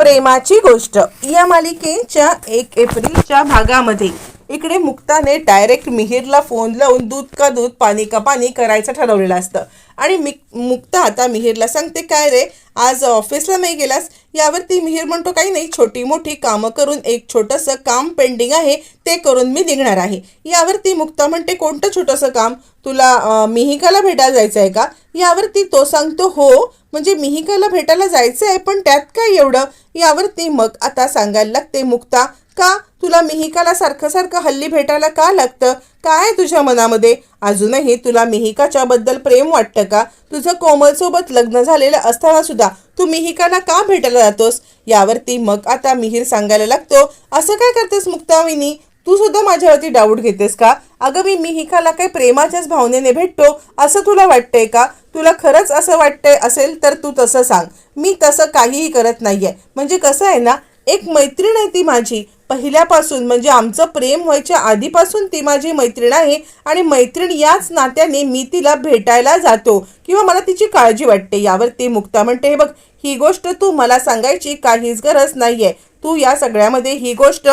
प्रेमाची गोष्ट. या मालिकेच्या एक एप्रिलच्या भागामध्ये इकडे मुक्ताने डायरेक्ट मिहिरला फोन लावून दूध का दूध पाणी का पाणी करायचं ठरवलेलं असतं. आणि मि मुक्ता आता मिहिरला सांगते काय रे आज ऑफिसला नाही गेलास? यावरती मिहिर म्हणतो काही नाही छोटी मोठी कामं करून एक छोटंसं काम पेंडिंग आहे ते करून मी निघणार आहे. यावरती मुक्ता म्हणते कोणतं छोटंसं काम? तुला मिहिकाला भेटायला जायचं आहे का? यावरती तो सांगतो हो म्हणजे मिहिकाला भेटायला जायचं आहे पण त्यात काय एवढं? यावरती मग आता सांगायला लागते मुक्ता का तुला मिहिकाला सारखं सारखं हल्ली भेटायला का लागतं? काय तुझ्या मनामध्ये? अजूनही तुला मिहिकाच्या बद्दल प्रेम वाटतं का? तुझं कोमलसोबत लग्न झालेलं असताना सुद्धा तू मिहिकाला का भेटायला जातोस? यावरती मग आता मिहीर सांगायला लागतो असं काय करतेस मुक्ताविनी तू सुद्धा माझ्यावरती डाऊट घेतेस का? अगं मी मिहिकाला काही प्रेमाच्याच भावनेने भेटतो असं तुला वाटतंय का? तुला खरंच असं वाटतंय असेल तर तू तसं सांग. मी तसं काहीही करत नाहीये. म्हणजे कसं आहे ना एक मैत्रीण आहे ती माझी. पहिल्यापासून म्हणजे आमचं प्रेम व्हायच्या आधीपासून ती माझी मैत्रीण आहे आणि मैत्रीण याच नात्याने मी तिला भेटायला जातो. किंवा मला तिची काळजी वाटते. यावर ती मुक्ता म्हणते हे बघ ही गोष्ट तू मला सांगायची काहीच गरज नाही आहे तू या सगळ्यामध्ये ही गोष्ट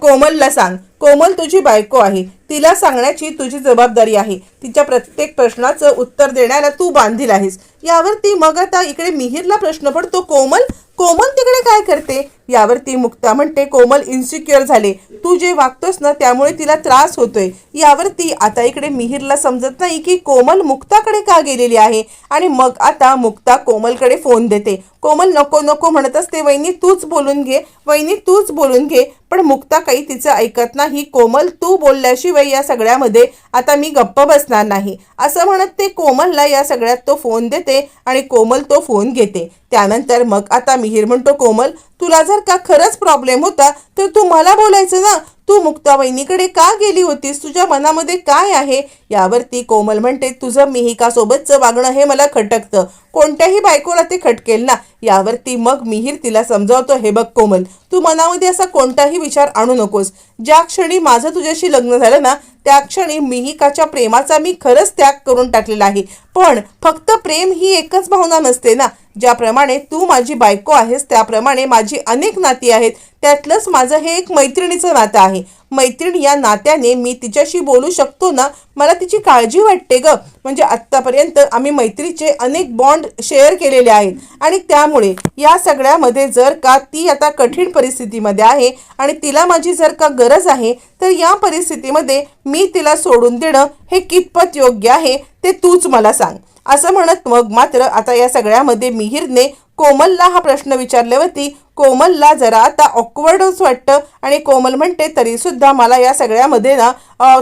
कोमलला सांग. कोमल तुझी बायको आहे. तिला सांगण्याची तुझी जबाबदारी आहे. तिच्या प्रत्येक प्रश्नाचं उत्तर देण्याला तू बांधील आहेस. यावर ती मग आता इकडे मिहिरला प्रश्न पडतो कोमल कोमल तिकडे काय करते? यावरती मुक्ता म्हणते कोमल इन्सिक्युअर झाले. तू जे वागतोस ना त्यामुळे तिला त्रास होतोय. यावरती आता इकडे मिहिरला समजत नाही की कोमल मुक्ताकडे का गेलेली आहे. आणि मग आता मुक्ता कोमलकडे फोन देते. कोमल नको नको म्हणत असते वहिनी तूच बोलून घे. वहिनी तूच बोलून घे. पण मुक्ता काही तिचं ऐकत नाही. कोमल तू बोलल्याशिवाय या सगळ्यामध्ये आता मी गप्प बसणार नाही. असं म्हणत ते कोमलला या सगळ्यात तो फोन देते आणि कोमल तो फोन घेते. त्यानंतर मग आता मिहीर म्हणतो कोमल तुला जर का खरंच प्रॉब्लेम होता तर तू मला बोलायचं ना? तू मुक्ता का गेली होतीस? तुझ्या मनामध्ये काय आहे? यावरती कोमल म्हणते तुझं मिहिका सोबतचं वागणं हे मला खटकतं. कोणत्याही बायकोला ते खटकेल ना. यावरती मग मिहीर तिला समजावतो हे बघ कोमल तू मनामध्ये असा कोणताही विचार आणू नकोस. ज्या क्षणी माझं तुझ्याशी लग्न झालं ना त्या क्षणी मिहिकाच्या प्रेमाचा मी खरंच त्याग करून टाकलेला आहे. पण फक्त प्रेम ही एकच भावना नसते ना. ज्याप्रमाणे तू माझी बायको आहेस त्याप्रमाणे माझी अनेक नाती आहेत. त्यातलंच माझं हे एक मैत्रिणीचं नातं आहे. मैत्रीण या नात्याने मी तिच्याशी बोलू शकतो ना? मला तिची काळजी वाटते ग. म्हणजे आत्तापर्यंत आम्ही मैत्रीचे अनेक बॉन्ड शेअर केलेले आहेत. आणि त्यामुळे या सगळ्यामध्ये जर का ती आता कठीण परिस्थितीमध्ये आहे आणि तिला माझी जर का गरज आहे तर या परिस्थितीमध्ये मी तिला सोडून देणं हे कितपत योग्य आहे ते तूच मला सांग. असं म्हणत मग मात्र आता या सगळ्यामध्ये मिहिरने कोमलला हा प्रश्न विचारल्यावरती कोमलला जरा आता ऑकवर्डच वाटतं. आणि कोमल म्हणते तरीसुद्धा मला या सगळ्यामध्ये ना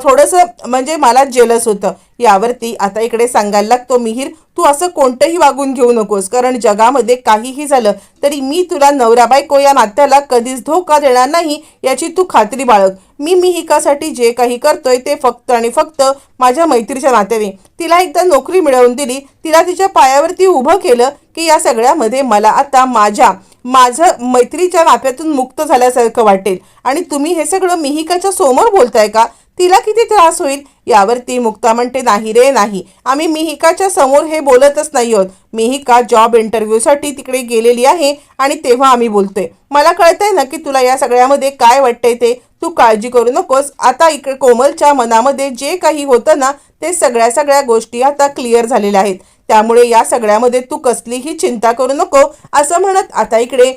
थोडंसं म्हणजे मला जेलस होतं. यावरती आता इकडे सांगायला लागतो मिहीर तू असं कोणतंही वागून घेऊ नकोस. कारण जगामध्ये काहीही झालं तरी मी तुला नवरा बायको या नात्याला कधीच धोका देणार नाही याची तू खात्री बाळग. मी मिहिकासाठी जे काही करतोय ते फक्त आणि फक्त माझ्या मैत्रीच्या नात्याने. तिला एकदा नोकरी मिळवून दिली. तिला तिच्या पायावरती उभं केलं की या सगळ्यामध्ये मला आता माझ्या माझं मैत्रीच्या नात्यातून मुक्त झाल्यासारखं वाटेल. आणि तुम्ही हे सगळं मिहिकाच्या समोर बोलताय का? तिला किती त्रास होईल? यावरती मुक्ता म्हणते नाही रे नाही. आम्ही मिहिकाच्या समोर हे बोलतच नाही आहोत. मिहिका जॉब इंटरव्ह्यूसाठी तिकडे गेलेली आहे आणि तेव्हा आम्ही बोलतोय. मला कळतंय ना की तुला या सगळ्यामध्ये काय वाटतंय ते? तू काळजी करू नकोस. आता इकडे कोमलच्या मनामध्ये जे काही होतं ना ते सगळ्या सगळ्या गोष्टी आता क्लिअर झालेल्या आहेत. त्यामुळे या सगळ्यामध्ये तू कसलीही चिंता करू नको. असं म्हणत आता इकडे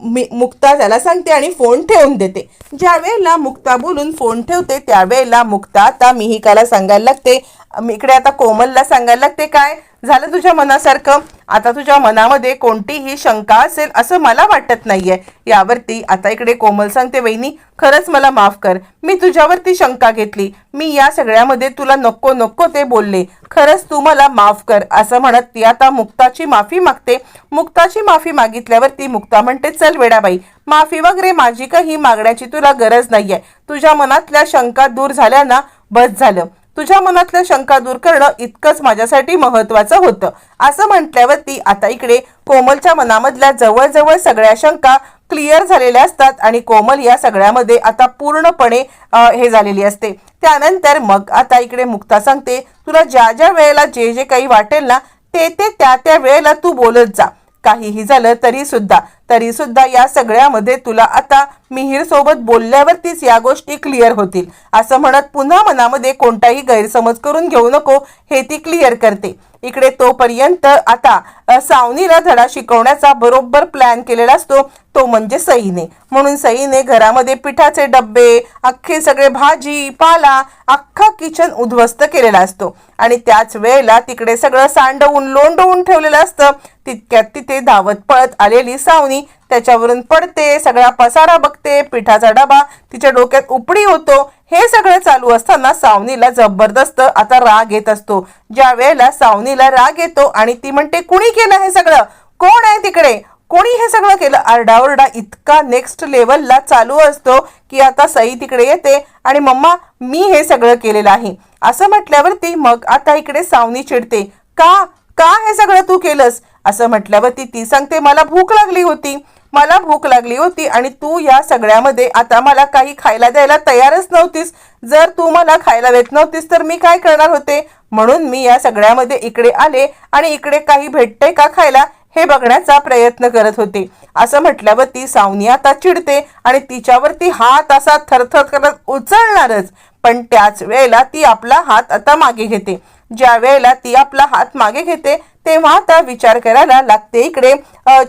मी- मुक्ता त्याला सांगते आणि फोन ठेवून देते. ज्या वेळेला मुक्ता बोलून फोन ठेवते त्यावेळेला मुक्ता आता मिहिकाला सांगायला लागते. इकडे आता कोमलला सांगायला लागते. काय? झालं तुझ्या मनासारखं? आता तुझ्या मनामध्ये कोणतीही शंका असेल असं मला वाटत नाहीये. यावरती आता इकडे कोमल सांगते वहिनी खरंच मला माफ कर. मी तुझ्यावरती शंका घेतली. मी या सगळ्यामध्ये तुला नको नको ते बोलले. खरंच तू मला माफ कर असं म्हणत ती आता मुक्ताची माफी मागते. मुक्ताची माफी मागितल्यावरती मुक्ता म्हणते चल वेडाबाई माफी वगैरे माझी काही मागण्याची तुला गरज नाहीये. तुझ्या मनातल्या शंका दूर झाल्या ना बस झालं. तुझ्या मनातल्या शंका दूर करणं इतकंच माझ्यासाठी महत्वाचं होतं. असं म्हटल्यावरती आता इकडे कोमलच्या मनामधल्या जवळजवळ सगळ्या शंका क्लिअर झालेल्या असतात आणि कोमल या सगळ्यामध्ये आता पूर्णपणे हे झालेली असते. त्यानंतर मग आता इकडे मुक्ता सांगते तुला ज्या ज्या वेळेला जे जे काही वाटेल ना ते ते त्या त्या वेळेला तू बोलत जा. काहीही झालं तरी सुद्धा तरी सुद्धा या सगळ्यामध्ये तुला आता मिहीर सोबत बोलल्यावरतीच या गोष्टी क्लिअर होतील. असं म्हणत पुन्हा मनामध्ये कोणताही गैरसमज करून घेऊ नको हे ती क्लिअर करते. इकडे तोपर्यंत आता सावनीला धडा शिकवण्याचा बरोबर प्लॅन केलेला असतो तो म्हणजे सईने. म्हणून सईने घरामध्ये पिठाचे डब्बे अख्खे सगळे भाजी पाला अख्खा किचन उद्ध्वस्त केलेला असतो. आणि त्याच वेळेला तिकडे सगळं सांडवून लोंडवून ठेवलेलं असतं. तितक्यात तिथे धावत पळत आलेली सावनी त्याच्यावरून पडते सगळा पसारा बघते पिठाचा डबा तिच्या डोक्यात उपडी होतो. हे सगळं चालू असताना सावनीला जबरदस्त आता राग येत असतो. ज्या वेळेला सावनीला राग येतो आणि ती म्हणते कुणी केलं हे सगळं? कोण आहे तिकडे? कोणी हे सगळं केलं? आरडाओरडा इतका नेक्स्ट लेवलला चालू असतो की आता सई तिकडे येते आणि मम्मा मी हे सगळं केलेलं आहे. असं म्हटल्यावरती मग आता इकडे सावनी चिडते का? का हे सगळं तू केलंस? असं म्हटल्यावरती ती सांगते मला भूक लागली होती. मला भूक लागली होती आणि तू या सगळ्यामध्ये आता मला काही खायला द्यायला तयारच नव्हतीस. जर तू मला खायला देत नव्हतीस तर मी काय करणार होते? म्हणून मी या सगळ्यामध्ये इकडे आले आणि इकडे काही भेटते का खायला हे बघण्याचा प्रयत्न करत होते. असं म्हटल्यावर ती सावनी आता चिडते आणि तिच्यावरती हात असा थरथर करत उचलणारच. पण त्याच वेळेला ती आपला हात आता मागे घेते. ज्या वेळेला ती आपला हात मागे घेते तेव्हा आता विचार करायला लागते इकडे.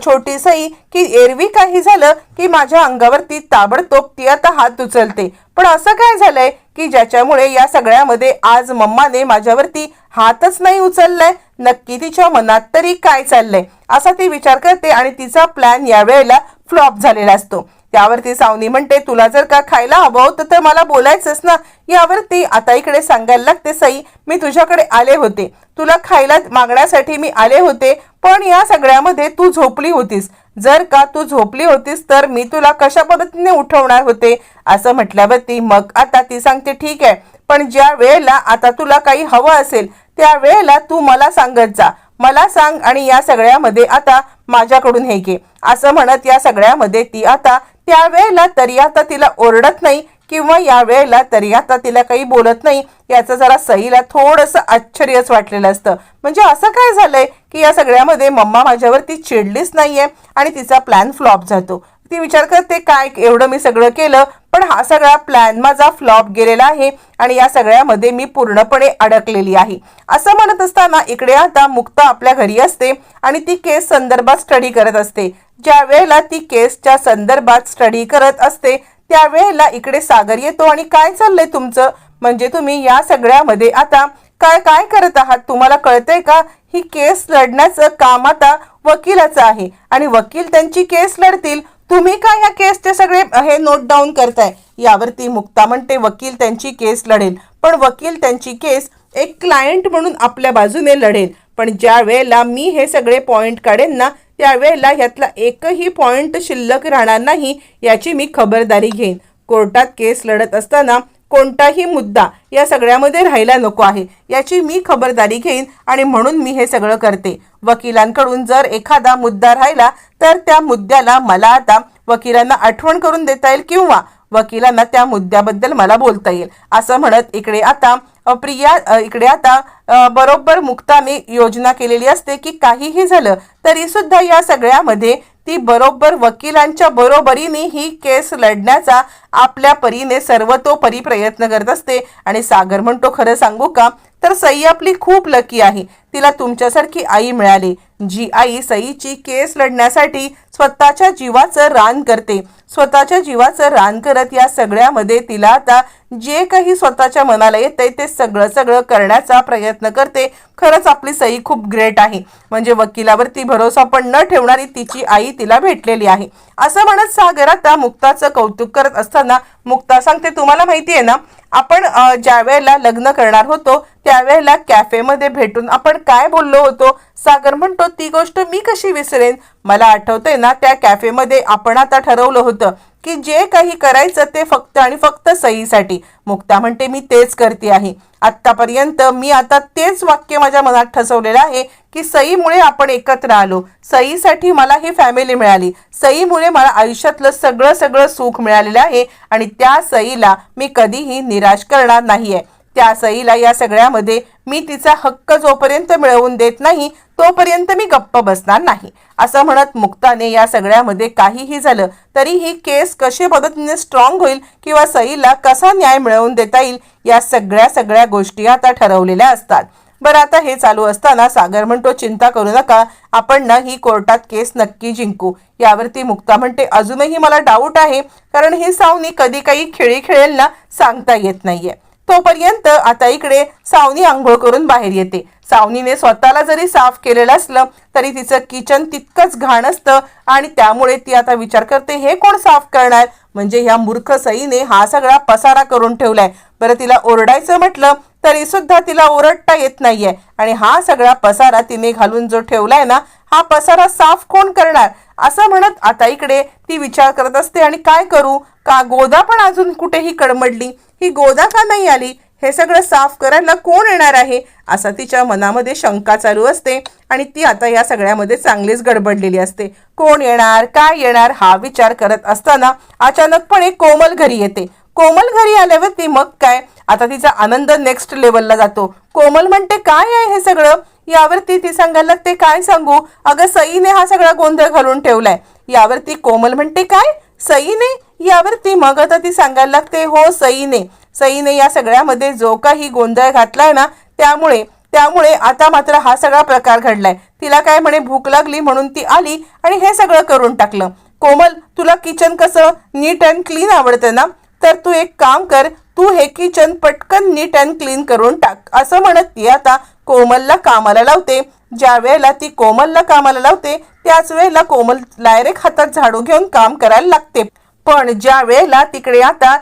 छोटी सई की एरवी काही झालं की माझ्या अंगावरती ताबडतोब ती आता हात उचलते. पण असं काय झालंय की ज्याच्यामुळे या सगळ्यामध्ये आज मम्माने माझ्यावरती हातच नाही उचललाय? नक्की तिच्या मनात तरी काय चाललंय? असा ती विचार करते आणि तिचा प्लॅन यावेळेला फ्लॉप झालेला असतो. त्यावरती सावनी म्हणते तुला जर का खायला हवं होतं तर मला बोलायचंच ना. यावरती आता इकडे सांगायला लागते सई मी तुझ्याकडे आले होते. तुला खायला मागण्यासाठी मी आले होते पण या सगळ्यामध्ये तू झोपली होतीस. जर का तू झोपली होतीस तर मी तुला कशा पद्धतीने उठवणार होते? असं म्हटल्यावरती मग आता ती सांगते ठीक आहे पण ज्या वेळेला आता तुला काही हवं असेल त्या वेळेला तू मला सांगत जा. मला सांग आणि या सगळ्यामध्ये आता माझ्याकडून हे घे. असं म्हणत या सगळ्यामध्ये ती आता त्यावेळेला तरी आता तिला ओरडत नाही किंवा या वेळेला तरी आता तिला काही बोलत नाही याचं जरा सईला थोडंसं आश्चर्यच वाटलेलं असतं. म्हणजे असं काय झालंय की या सगळ्यामध्ये मम्मा माझ्यावरती चिडलीच नाहीये आणि तिचा प्लॅन फ्लॉप जातो. ती विचार करते काय एवढं मी सगळं केलं पण हा सगळा प्लॅन माझा फ्लॉप गेलेला आहे आणि या सगळ्यामध्ये मी पूर्णपणे अडकलेली आहे. असं म्हणत असताना इकडे आता मुक्ता आपल्या घरी असते आणि ती केस संदर्भात स्टडी करत असते. ज्या वेळेला ती केसच्या संदर्भात स्टडी करत असते त्यावेळेला इकडे सागर येतो आणि काय चाललंय तुमचं? म्हणजे तुम्ही या सगळ्यामध्ये आता काय काय करत आहात? तुम्हाला कळतंय का? ही केस लढण्याचं काम आता वकिलाचं आहे आणि वकील त्यांची केस लढतील. तुम्ही काय ह्या केसचे सगळे हे नोट डाऊन करताय? यावरती मुक्ता म्हणते वकील त्यांची केस लढेल. पण वकील त्यांची केस एक क्लायंट म्हणून आपल्या बाजूने लढेल. पण ज्या वेळेला मी हे सगळे पॉईंट काढेन ना त्यावेळेला ह्यातला एकही पॉईंट शिल्लक राहणार नाही याची मी खबरदारी घेईन. कोर्टात केस लढत असताना कोणताही मुद्दा या सगळ्यामध्ये राहायला नको आहे. याची मी खबरदारी घेईन आणि म्हणून मी हे सगळं करते. वकिलांकडून जर एखादा मुद्दा राहिला तर त्या मुद्द्याला मला आता वकिलांना आठवण करून देता येईल किंवा वकिलांना त्या मुद्द्याबद्दल मला बोलता येईल. असं म्हणत इकडे आता प्रिया इकडे आता बरोबर मुक्ताने योजना केलेली असते की काहीही झालं तरी सुद्धा या सगळ्यामध्ये ती बरोबर वकिलांच्या बरोबरीने ही केस लढण्याचा आपल्या परीने सर्वतोपरी प्रयत्न करत असते. आणि सागर म्हणतो खरं सांगू का? तर सई आपली खूप लकी आहे. तिला तुमच्यासारखी आई मिळाली. जी आई सईची केस लढण्यासाठी स्वतःच्या जीवाचं रान करते. स्वतःच्या जीवाचं रान करत या सगळ्यामध्ये तिला आता जे काही स्वतःच्या मनाला येतंय ते सगळं सगळं करण्याचा प्रयत्न करते. खरंच आपली सई खूप ग्रेट आहे. म्हणजे वकिलावरती भरोसा पण न ठेवणारी तिची आई तिला भेटलेली आहे. असं म्हणत सागर आता मुक्ताचं कौतुक करत असताना मुक्ता सांगते तुम्हाला माहिती आहे ना आपण ज्या वेळेला लग्न करणार होतो त्यावेळेला कॅफेमध्ये भेटून आपण काय बोललो होतो? सागर म्हणतो ती गोष्ट मी कशी विसरेन? मला आठवतंय ना त्या कॅफेमध्ये आपण आता ठरवलं होतं की जे काही करायचं ते फक्त आणि फक्त सईसाठी. मुक्ता म्हणते मी तेच करते आहे. आत्तापर्यंत मी आता तेच वाक्य माझ्या मनात ठसवलेलं आहे की सईमुळे आपण एकत्र आलो. सईसाठी मला ही फॅमिली मिळाली. सईमुळे मला आयुष्यातलं सगळं सगळं सुख मिळालेलं आहे आणि त्या सईला मी कधीही निराश करणार नाही आहे त्या सईला या सगळ्यामध्ये मी तिचा हक्क जोपर्यंत मिळवून देत नाही तोपर्यंत मी गप्प बसणार नाही. असं म्हणत मुक्ताने या सगळ्यामध्ये काहीही झालं तरी ही केस कशी मदतीने स्ट्रॉंग होईल किंवा सईला कसा न्याय मिळवून देता येईल या सगळ्या सगळ्या गोष्टी आता ठरवलेल्या असतात. बरं आता हे चालू असताना सागर म्हणतो चिंता करू नका आपण ना ही कोर्टात केस नक्की जिंकू. यावरती मुक्ता म्हणते अजूनही मला डाऊट आहे कारण ही सावनी कधी काही खेळी खेळेल ना सांगता येत नाहीये. तोपर्यंत आता इकडे सावनी आंघोळ करून बाहेर येते. सावनीने स्वतःला जरी साफ केलेलं असलं तरी तिचं किचन तितकंच घाण असतं आणि त्यामुळे ती आता विचार करते हे कोण साफ करणार? म्हणजे ह्या मूर्ख सईने हा सगळा पसारा करून ठेवलाय. बरं तिला ओरडायचं म्हटलं तरी सुद्धा तिला ओरडता येत नाहीये. आणि हा सगळा पसारा तिने घालून जो ठेवलाय ना हा पसारा साफ कोण करणार? असं म्हणत आता इकडे ती विचार करत असते आणि काय करू? का गोदा पण अजून कुठेही कडमडली? ही गोदा का नाही आली? हे सगळं साफ करायला कोण येणार आहे? असा तिच्या मनामध्ये शंका चालू असते आणि ती आता या सगळ्यामध्ये चांगलीच गडबडलेली असते. कोण येणार? काय येणार? हा विचार करत असताना अचानकपणे कोमल घरी येते. कोमल घरी आल्यावरती मग काय? आता तिचा आनंद नेक्स्ट लेवलला जातो. कोमल म्हणते काय आहे हे सगळं? यावरती ती सांगायला लागते काय सांगू? अगं सईने हा सगळा गोंधळ घालून ठेवलाय. यावरती कोमल म्हणते काय? सईने? यावरती मग आता ती सांगायला लागते हो सईने. सईने या सगळ्यामध्ये जो काही गोंधळ घातलाय ना त्यामुळे त्यामुळे आता मात्र हा सगळा प्रकार घडलाय. तिला काय म्हणे भूक लागली म्हणून ती आली आणि हे सगळं करून टाकलं. कोमल तुला किचन कसं नीट अँड क्लीन आवडतं ना? तर तू एक काम कर तू हे किचन पटकन नीट अँड क्लीन करून टाक. असं म्हणत ती आता कोमलला कामाला लावते. ज्या वेळेला ती कोमलला कामाला लावते त्याच वेळेला कोमल डायरेक्ट हातात झाडू घेऊन काम करायला लागते. पण ज्या वेळेला तिकडे आता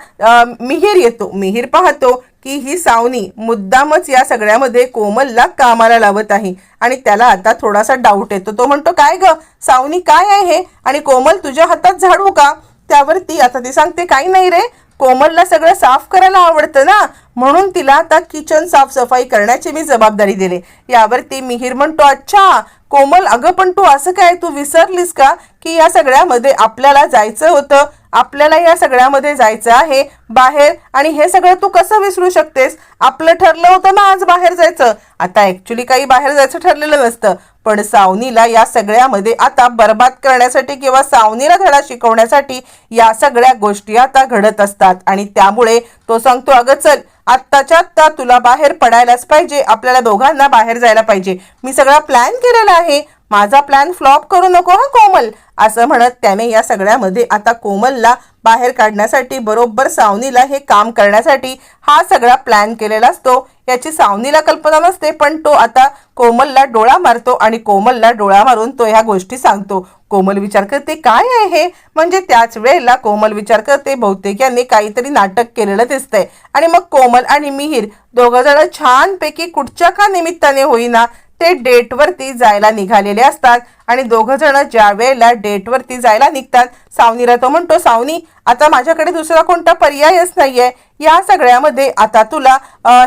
मिहीर येतो मिहीर पाहतो की ही सावनी मुद्दामच या सगळ्यामध्ये कोमलला कामाला लावत आहे. आणि त्याला आता थोडासा डाऊट येतो. तो म्हणतो काय ग? सावनी काय आहे? हे आणि कोमल तुझ्या हातात झाडू का? त्यावरती आता ती सांगते काही नाही रे. कोमलला सगळं साफ करायला आवडतं ना. म्हणून तिला आता किचन साफसफाई करण्याची मी जबाबदारी दिली. यावरती मिहीर म्हणतो अच्छा कोमल अगं पण तू असं काय? तू विसरलीस का की या सगळ्यामध्ये आपल्याला जायचं होतं? आपल्याला या सगळ्यामध्ये जायचं आहे बाहेर आणि हे सगळं तू कसं विसरू शकतेस? आपलं ठरलं होतं ना आज बाहेर जायचं. आता ऍक्च्युली काही बाहेर जायचं ठरलेलं नसतं. पण सावनीला या सगळ्यामध्ये आता बर्बाद करण्यासाठी किंवा सावनीला धडा शिकवण्यासाठी या सगळ्या गोष्टी आता घडत असतात. आणि त्यामुळे तो सांगतो अगं चल आत्ताच्या आत्ता तुला बाहेर पडायलाच पाहिजे. आपल्याला दोघांना बाहेर जायला पाहिजे. मी सगळा प्लॅन केलेला आहे. माझा प्लॅन फ्लॉप करू नको हा कोमल? असं म्हणत त्याने या सगळ्यामध्ये आता कोमलला बाहेर काढण्यासाठी बरोबर सावनीला हे काम करण्यासाठी हा सगळा प्लॅन केलेला असतो. याची सावनीला कल्पना नसते पण तो आता कोमलला डोळा मारतो आणि कोमलला डोळा मारून तो ह्या गोष्टी सांगतो. कोमल विचार करते काय आहे हे? म्हणजे त्याच वेळेला कोमल विचार करते बहुतेक यांनी काहीतरी नाटक केलेलं दिसतंय. आणि मग कोमल आणि मिहीर दोघं जण छानपैकी कुठच्या का निमित्ताने होईना ते डेटवरती जायला निघालेले असतात आणि दोघं जण ज्या वेळेला डेटवरती जायला निघतात सावनीला तो म्हणतो सावनी आता माझ्याकडे दुसरा कोणता पर्यायच नाहीये. या सगळ्यामध्ये आता तुला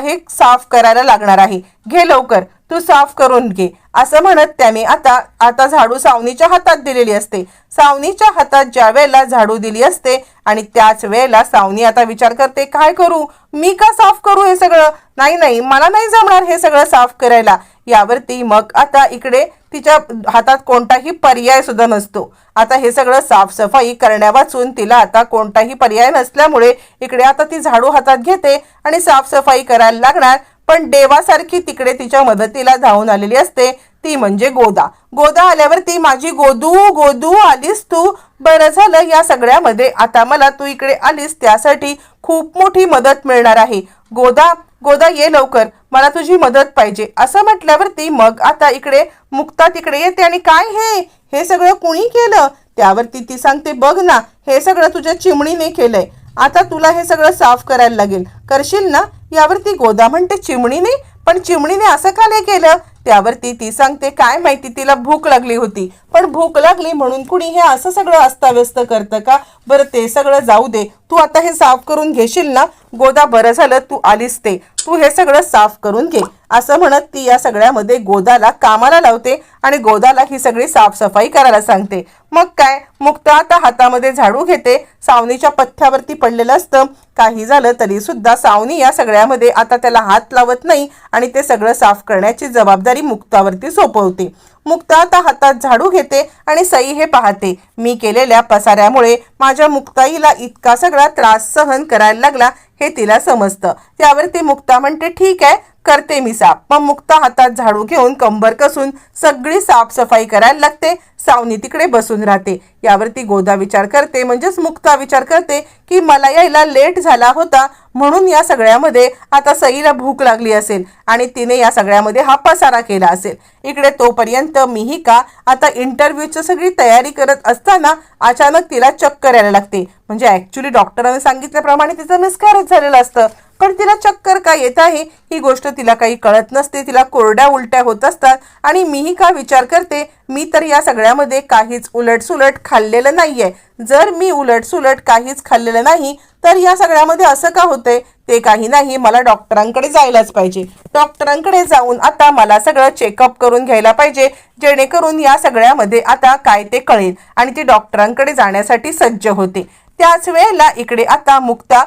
हे साफ करायला लागणार आहे. घे लवकर. तू साफ करून घे. असं म्हणत त्याने आता आता झाडू सावनीच्या हातात दिलेली असते. सावनीच्या हातात ज्या वेळेला झाडू दिली असते आणि त्याच वेळेला सावनी आता विचार करते काय करू? मी का साफ करू हे सगळं? नाही नाही मला नाही जमणार हे सगळं साफ करायला. यावरती मग आता इकडे तिच्या हातात कोणताही पर्याय सुद्धा नसतो. आता हे सगळं साफसफाई करण्या वाचून तिला आता कोणताही पर्याय नसल्यामुळे इकडे आता ती झाडू हातात घेते आणि साफसफाई करायला लागणार. पण देवासारखी तिकडे तिच्या मदतीला धावून आलेली असते ती म्हणजे गोदा. गोदा आल्यावर ती माझी गोदू गोदू आलीस तू. बरं झालं या सगळ्यामध्ये आता मला तू इकडे आलीस त्यासाठी खूप मोठी मदत मिळणार आहे. गोदा गोदा ये लवकर. मला तुझी मदत पाहिजे. असं म्हटल्यावरती मग आता इकडे मुक्ता तिकडे येते आणि काय हे? हे सगळं कुणी केलं? त्यावरती ती सांगते बघ ना हे सगळं तुझ्या चिमणीने केलंय. आता तुला हे सगळं साफ करायला लागेल. करशील ना? यावरती गोदा म्हणते चिमणीने पण चिमणीने असं का नाही केलं? त्यावरती ती सांगते काय माहिती तिला भूक लागली होती. पण भूक लागली म्हणून कुणी हे असं सगळं अस्ताव्यस्त करतं का? बरं ते सगळं जाऊ दे. तू आता हे साफ करून घेशील ना? गोदा बरं झालं तू आलीस ते. तू हे सगळं साफ करून घे. असं म्हणत ती या सगळ्यामध्ये गोदाला कामाला लावते आणि गोदाला ही सगळी साफसफाई करायला सांगते. मग काय? मुक्ता आता हातामध्ये झाडू घेते. सावनीच्या पथ्यावरती पडलेलं असतं. काही झालं तरी सुद्धा सावनी या सगळ्यामध्ये आता त्याला हात लावत नाही आणि ते सगळं साफ करण्याची जबाबदारी मुक्तावरती सोपवते. मुक्ता आता हातात झाडू घेते आणि सई हे पाहते मी केलेल्या पसाऱ्यामुळे माझ्या मुक्ताईला इतका सगळा त्रास सहन करायला लागला हे तिला समजतं. त्यावरती मुक्ता म्हणते ठीक आहे करते मी साफ मग मुक्ता हातात झाडू घेऊन कंबर कसून सगळी साफसफाई करायला लागते. सावनी तिकडे बसून राहते. यावरती गोदा विचार करते म्हणजेच मुक्ता विचार करते की मला यायला लेट झाला होता म्हणून या सगळ्यामध्ये आता सईला भूक लागली असेल आणि तिने या सगळ्यामध्ये हा पसारा केला असेल. इकडे तोपर्यंत मिहिका आता इंटरव्ह्यूची सगळी तयारी करत असताना अचानक तिला चक्कर यायला लागते. म्हणजे ॲक्च्युली डॉक्टरांनी सांगितल्याप्रमाणे तिचं मिसकॅरेज झालेलं असतं. पण तिला चक्कर का येत आहे? ही गोष्ट तिला काही कळत नसते. तिला कोरड्या उलट्या होत असतात. आणि मीही का विचार करते? मी तर या सगळ्यामध्ये काहीच उलटसुलट खाल्लेलं नाहीये. जर मी उलटसुलट काहीच खाल्लेलं नाही तर या सगळ्यामध्ये असं का होतंय? ते काही नाही. मला डॉक्टरांकडे जायलाच पाहिजे. डॉक्टरांकडे जाऊन आता मला सगळं चेकअप करून घ्यायला पाहिजे. जेणेकरून या सगळ्यामध्ये आता काय ते कळेल. आणि ती डॉक्टरांकडे जाण्यासाठी सज्ज होते. त्याच वेळेला इकडे आता मुक्ता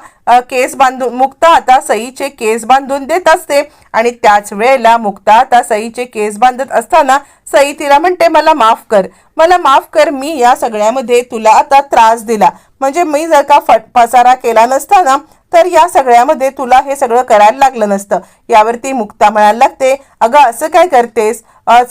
केस बांधून मुक्ता आता सईचे केस बांधून देत असते. आणि त्याच वेळेला मुक्ता आता सईचे केस बांधत असताना सई तिला म्हणते मला माफ कर. मला माफ कर मी या सगळ्यामध्ये तुला आता त्रास दिला. म्हणजे मी जर का फट पसारा केला नसताना तर या सगळ्यामध्ये तुला हे सगळं करायला लागलं नसतं. यावरती मुक्ता म्हणायला लागते अगं असं काय करतेस?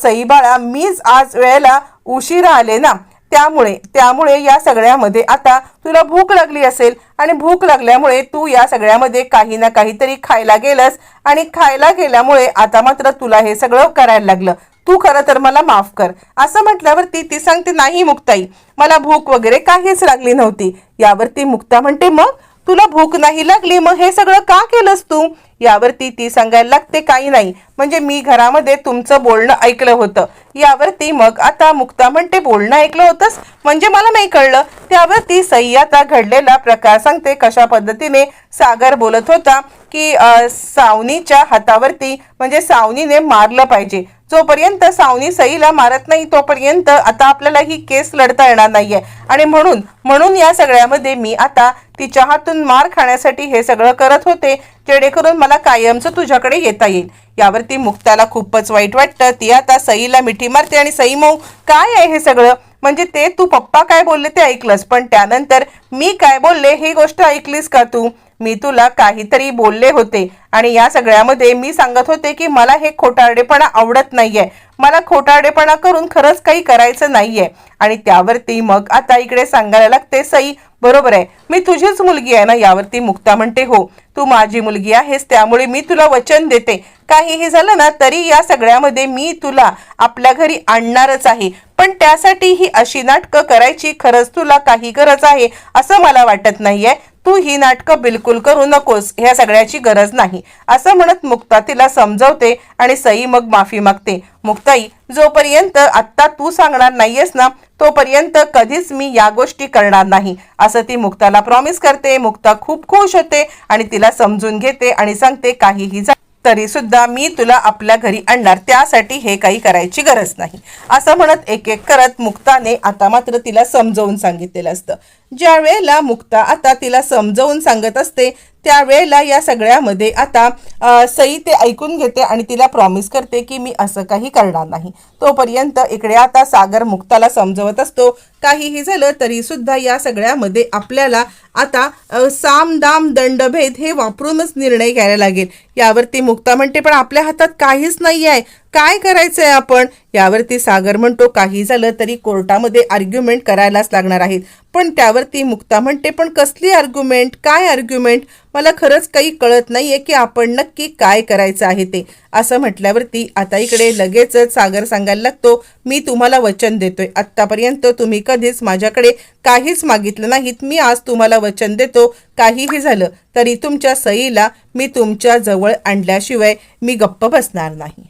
सई बाळा मीच आज वेळेला उशिरा आले ना. त्यामुळे त्यामुळे या सगळ्यामध्ये आता तुला भूक लागली असेल आणि भूक लागल्यामुळे तू या सगळ्यामध्ये काही ना काहीतरी खायला गेलस आणि खायला गेल्यामुळे आता मात्र तुला हे सगळं करायला लागलं. तू खरं तर मला माफ कर. असं म्हटल्यावरती ती सांगते नाही मुक्ताई मला भूक वगैरे काहीच लागली नव्हती. यावरती मुक्ता म्हणते मग तुला भूक नाही लागली मग हे सगळं का केलंस तू? यावरती ती सांगायला लागते काही नाही. म्हणजे मी घरामध्ये तुमचं बोलणं ऐकलं होतं. यावरती मग आता मुक्ता म्हणते बोलणं ऐकलं होतंस? म्हणजे मला नाही कळलं. त्यावरती सई आता घडलेला प्रकार सांगते कशा पद्धतीने सागर बोलत होता की सावनीच्या हातावरती म्हणजे सावनीने मारलं पाहिजे. जोपर्यंत सावनी सईला मारत नाही तोपर्यंत आता आपल्याला ही केस लढता येणार नाहीये. आणि म्हणून म्हणून या सगळ्यामध्ये मी आता तिच्या हातून मार खाण्यासाठी हे सगळं करत होते जेणेकरून मला कायमचं तुझ्याकडे येता येईल. यावरती मुक्ताला खूपच वाईट वाटतं. ती आता सईला मिठी मारते आणि सई मऊ काय आहे हे सगळं? म्हणजे ते तू पप्पा काय बोलले ते ऐकलंस पण त्यानंतर मी काय बोलले ही गोष्ट ऐकलीस का तू? मी तुला काहीतरी बोलले होते. आणि या सगळ्यामध्ये मी सांगत होते की मला हे खोटारडेपणा आवडत नाहीये. मला खोटारडेपणा करून खरंच काही करायचं नाहीये. आणि त्यावरती मग आता इकडे सांगायला लागते सई. बरोबर आहे. मी तुझीच मुलगी आहे ना? यावरती मुक्ता म्हणते हो. तू माझी मुलगी आहेस त्यामुळे मी तुला वचन देते. काहीही झालं ना तरी या सगळ्यामध्ये मी तुला आपल्या घरी आणणारच आहे. पण त्यासाठी ही अशी नाटकं करायची खरंच तुला काही गरज आहे असं मला वाटत नाहीये. तू ही नाटकं बिलकुल करू नकोस ह्या सगळ्याची गरज नाही. असं म्हणत मुक्ता तिला समजवते आणि सई मग माफी मागते. मुक्ताई जोपर्यंत आत्ता तू सांगणार नाहीयेस ना तोपर्यंत कधीच मी या गोष्टी करणार नाही. असं ती मुक्ताला प्रॉमिस करते. मुक्ता खूप खुश होते आणि तिला समजून घेते आणि सांगते काहीही तरी सुद्धा मी तुला आपल्या घरी आणणार त्यासाठी हे काही करायची गरज नाही. असं म्हणत एक एक करत मुक्ताने आता मात्र तिला समजवून सांगितलेलं असतं. ज्या वेळेला मुक्ता आता तिला समजवून सांगत असते त्यावेळेला या सगळ्यामध्ये आता सई ते ऐकून घेते आणि तिला प्रॉमिस करते की मी असं काही करणार नाही. तोपर्यंत इकडे आता सागर मुक्ताला समजवत असतो. काहीही झालं तरी सुद्धा या सगळ्यामध्ये आपल्याला आता साम दाम दंडभेद हे वापरूनच निर्णय घ्यायला लागेल. यावरती मुक्ता म्हणते पण आपल्या हातात काहीच नाही आहे काय करायचंय आपण? यावरती सागर म्हणतो काही झालं तरी कोर्टामध्ये आर्ग्युमेंट करायलाच लागणार आहेत. पण त्यावरती मुक्ता म्हणते पण कसली आर्ग्युमेंट काय आर्ग्युमेंट मला खरंच काही कळत नाहीये की आपण नक्की काय करायचं आहे ते. असं म्हटल्यावरती आता इकडे लगेचच सागर सांगायला लागतो मी तुम्हाला वचन देतोय. आत्तापर्यंत तुम्ही कधीच माझ्याकडे काहीच मागितलं नाहीत. मी आज तुम्हाला वचन देतो. काहीही झालं तरी तुमच्या सईला मी तुमच्या जवळ आणल्याशिवाय मी गप्प बसणार नाही.